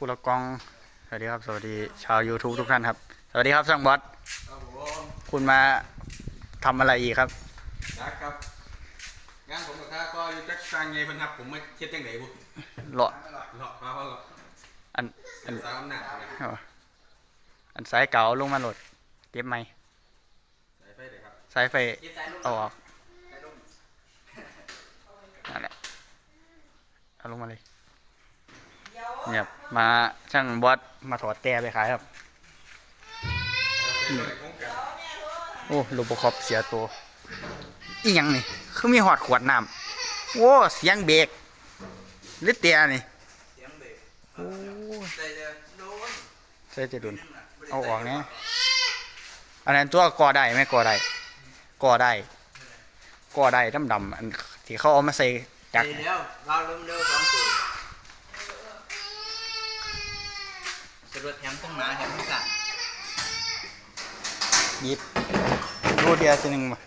ผู้ละกอง สวัสดีครับ สวัสดีชาว YouTube ทุกท่านครับ สวัสดีครับช่างบอสครับผมคุณมาทำอะไรอีกครับนะครับงานผมกับข้าก็อยู่จักสร้างไงเพิ่นครับผมมาเช็ดจังไดบุเลาะเลาะมาเพราะเลาะอันอัเป็นนสาวอำนาจนะเอาอันสายเก่าลงมาโหลดเก็บไหมสายไฟเด้ครับสายไฟเอาออกนั่นแหละเอาลงมาเลย เนี่ยมาช่างบอสมาถอดแต่ไปขายครับเป็นด้วยโครงกรโอ้โลบคอปเสียตัวอีหยังนี่คือมีหอดขวดน้ำโอ้เสียงเบรกหรือเตียนี่เสียงเบรกโอ้ใส่จะดุนเอาออกนี่ยอันนั้นตัวก่อได้ไหมก่อได้ก่อได้ก่อได้ดำดำๆอันที่เขาเอามาใส่จักรแล้วเราเริ่มเร็วสองตัว สรวจแถมต้องหนาแถมต้องสั่นหยิบรูดเดียวทีหนึ่งมา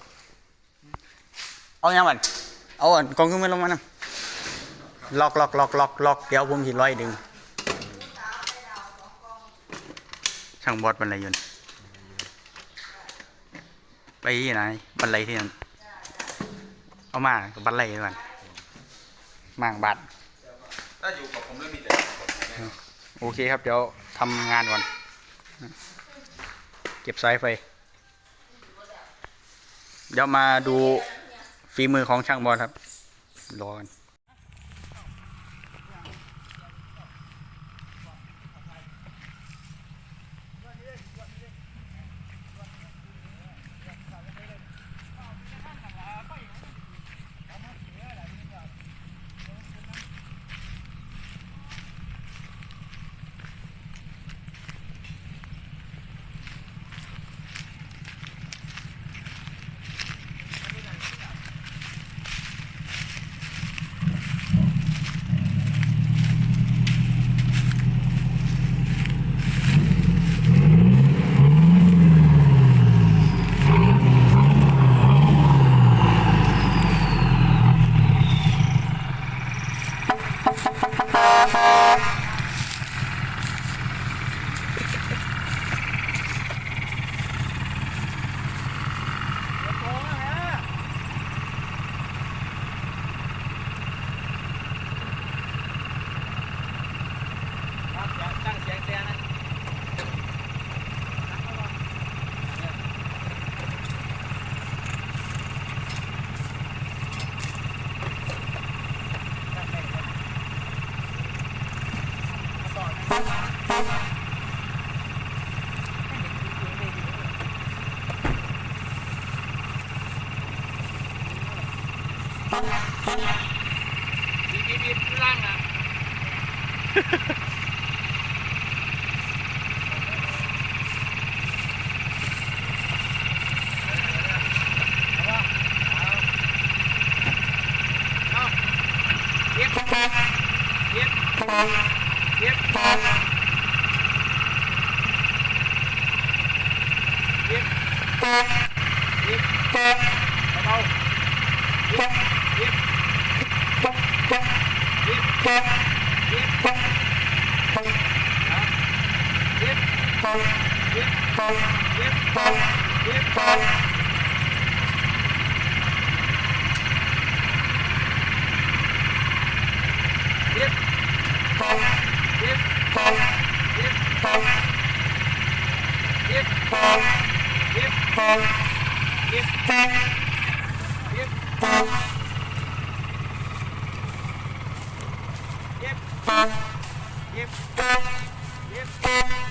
เอาอย่างมันเอาอันกองขึ้นมาลงมานะล็อกล็อกล็อกล็อกล็อกเดี๋ยวผมสิร้อยดึงช่างบอดบันไลยนต์ไปที่ไหนบันไลที่นั่นเอามากับบันไลด้วยกันมางบัตรถ้าอยู่กับผมแล้วมีแต่โอเคครับเดี๋ยว ทำงานก่อน เก็บสายไฟ เดี๋ยวมาดูฝีมือของช่างบอลครับรอกัน đi đi đi lang à Yep. Yep. Yep. Tiếp Tiếp Tiếp Tiếp Tiếp Tiếp Bye. Yep. Yep.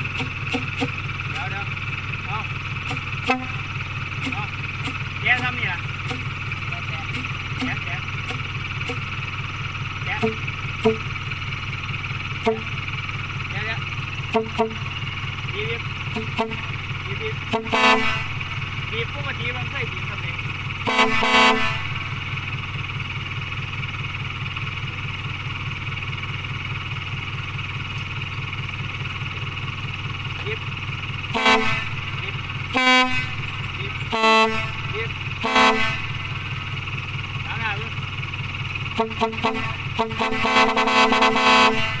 Thank you.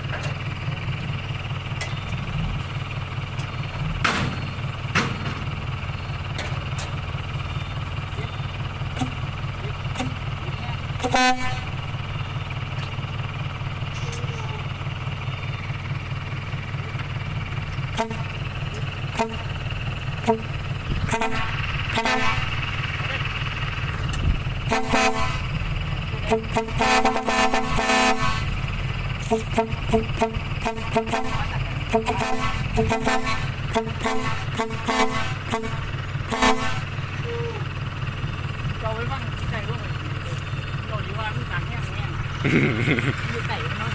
Go, everyone. อยู่ไก่เนาะ